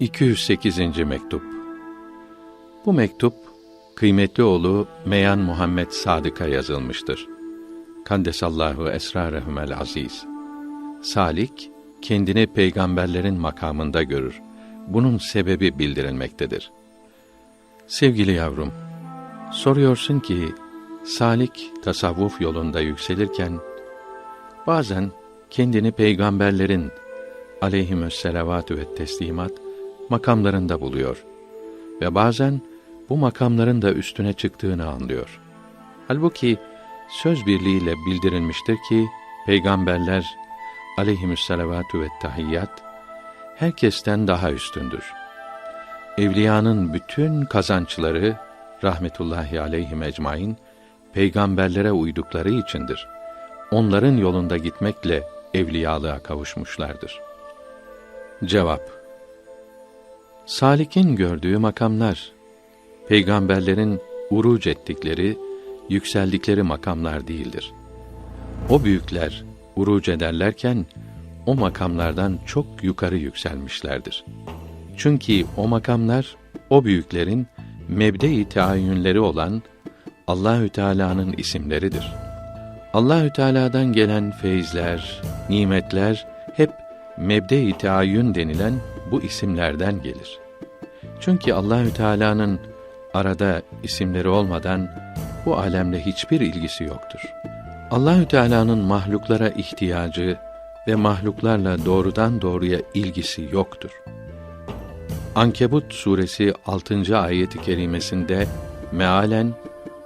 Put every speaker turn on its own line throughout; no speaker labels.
208. mektup. Bu mektup kıymetli oğlu Meyan Muhammed Sadık'a yazılmıştır. Kandesallahu esrarehumel aziz. Salik kendini peygamberlerin makamında görür. Bunun sebebi bildirilmektedir. Sevgili yavrum, soruyorsun ki salik tasavvuf yolunda yükselirken bazen kendini peygamberlerin aleyhimüsselavatü ve teslimat makamlarında buluyor ve bazen bu makamların da üstüne çıktığını anlıyor. Halbuki söz birliğiyle bildirilmiştir ki peygamberler aleyhimüsselavatü ve tahiyyat herkesten daha üstündür. Evliyanın bütün kazançları rahmetullahi aleyhim ecmain peygamberlere uydukları içindir. Onların yolunda gitmekle evliyalığa kavuşmuşlardır. Cevap Salik'in gördüğü makamlar, peygamberlerin uruc ettikleri, yükseldikleri makamlar değildir. O büyükler uruc ederlerken, o makamlardan çok yukarı yükselmişlerdir. Çünkü o makamlar, o büyüklerin mebde-i teayyünleri olan Allahü Teala'nın isimleridir. Allahü Teala'dan gelen feyizler, nimetler hep mebde-i teayyün denilen bu isimlerden gelir. Çünkü Allahü Teala'nın arada isimleri olmadan bu alemle hiçbir ilgisi yoktur. Allahü Teala'nın mahluklara ihtiyacı ve mahluklarla doğrudan doğruya ilgisi yoktur. Ankebut suresi 6. ayeti kerimesinde mealen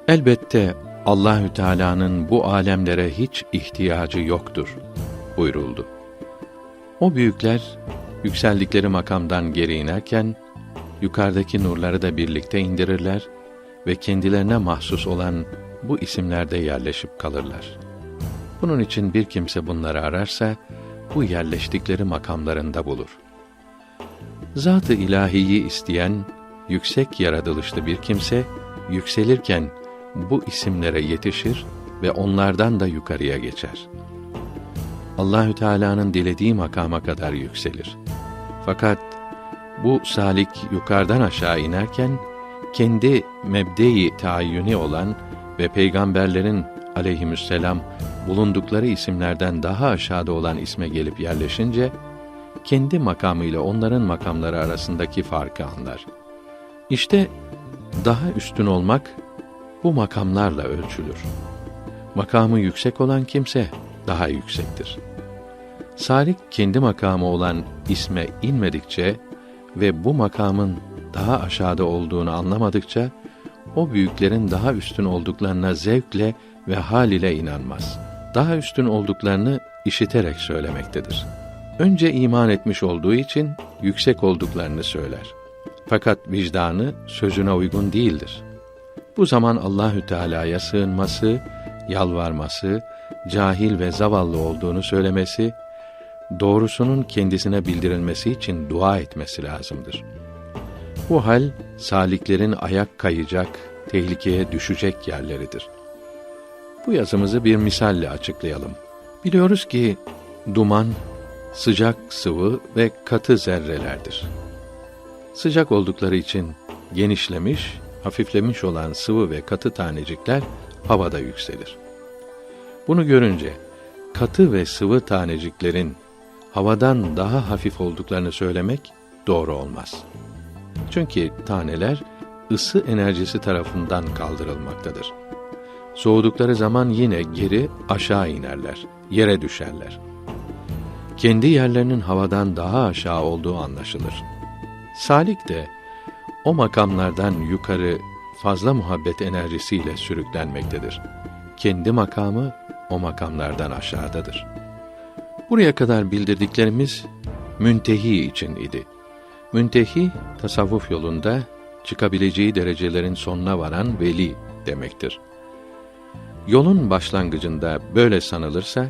elbette Allahü Teala'nın bu alemlere hiç ihtiyacı yoktur buyuruldu. O büyükler yükseldikleri makamdan geri inerken yukarıdaki nurları da birlikte indirirler ve kendilerine mahsus olan bu isimlerde yerleşip kalırlar. Bunun için bir kimse bunları ararsa bu yerleştikleri makamlarında bulur. Zat-ı ilahiyi isteyen yüksek yaratılışlı bir kimse yükselirken bu isimlere yetişir ve onlardan da yukarıya geçer. Allahü Teala'nın dilediği makama kadar yükselir. Fakat bu salik yukarıdan aşağı inerken kendi mebde-i taayyüni olan ve peygamberlerin aleyhisselam bulundukları isimlerden daha aşağıda olan isme gelip yerleşince kendi makamıyla onların makamları arasındaki farkı anlar. İşte daha üstün olmak bu makamlarla ölçülür. Makamı yüksek olan kimse daha yüksektir. Salik kendi makamı olan isme inmedikçe ve bu makamın daha aşağıda olduğunu anlamadıkça o büyüklerin daha üstün olduklarına zevkle ve hal ile inanmaz. Daha üstün olduklarını işiterek söylemektedir. Önce iman etmiş olduğu için yüksek olduklarını söyler. Fakat vicdanı sözüne uygun değildir. Bu zaman Allahü Teala'ya sığınması, yalvarması, cahil ve zavallı olduğunu söylemesi, doğrusunun kendisine bildirilmesi için dua etmesi lazımdır. Bu hal saliklerin ayak kayacak, tehlikeye düşecek yerleridir. Bu yazımızı bir misalle açıklayalım. Biliyoruz ki duman sıcak sıvı ve katı zerrelerdir. Sıcak oldukları için genişlemiş, hafiflemiş olan sıvı ve katı tanecikler havada yükselir. Bunu görünce katı ve sıvı taneciklerin havadan daha hafif olduklarını söylemek doğru olmaz. Çünkü taneler ısı enerjisi tarafından kaldırılmaktadır. Soğudukları zaman yine geri aşağı inerler, yere düşerler. Kendi yerlerinin havadan daha aşağı olduğu anlaşılır. Salik de o makamlardan yukarı fazla muhabbet enerjisiyle sürüklenmektedir. Kendi makamı o makamlardan aşağıdadır. Buraya kadar bildirdiklerimiz müntehi için idi. Müntehi tasavvuf yolunda çıkabileceği derecelerin sonuna varan veli demektir. Yolun başlangıcında böyle sanılırsa,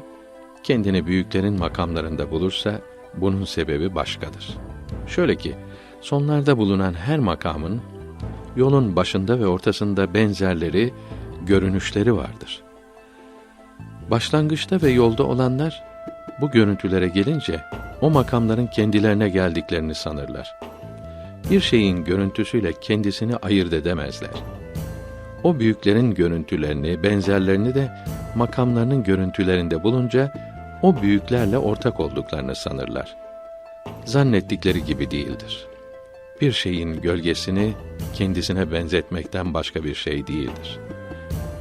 kendini büyüklerin makamlarında bulursa bunun sebebi başkadır. Şöyle ki, sonlarda bulunan her makamın yolun başında ve ortasında benzerleri, görünüşleri vardır. Başlangıçta ve yolda olanlar bu görüntülere gelince o makamların kendilerine geldiklerini sanırlar. bir şeyin görüntüsüyle kendisini ayırt edemezler. O büyüklerin görüntülerini, benzerlerini de makamlarının görüntülerinde bulunca o büyüklerle ortak olduklarını sanırlar. Zannettikleri gibi değildir. Bir şeyin gölgesini kendisine benzetmekten başka bir şey değildir.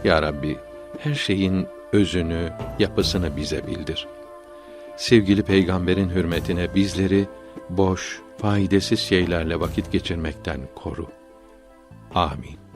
Ya Rabbi, her şeyin özünü, yapısını bize bildir. Sevgili peygamberin hürmetine bizleri boş, faydasız şeylerle vakit geçirmekten koru. Amin.